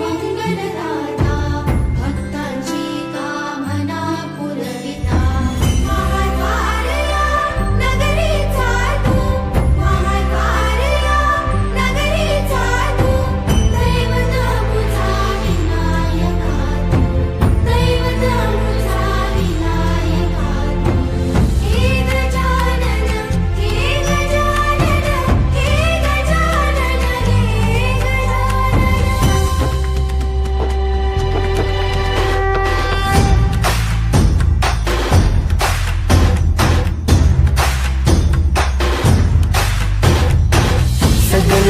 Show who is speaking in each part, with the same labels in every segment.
Speaker 1: மங்களராஜ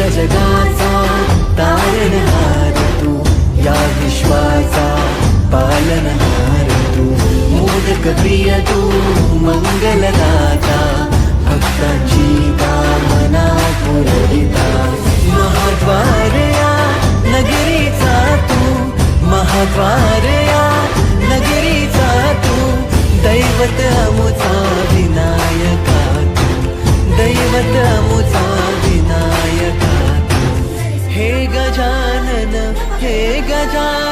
Speaker 1: जगाचा तारणहार तू. या विश्वाचा पालनहार तू. मोदक प्रिय तू मंगलदाता. भक्तांची कामना पुरविता. महाद्वार या नगरीचा तू. महाद्वार या नगरीचा तू. दैवत 家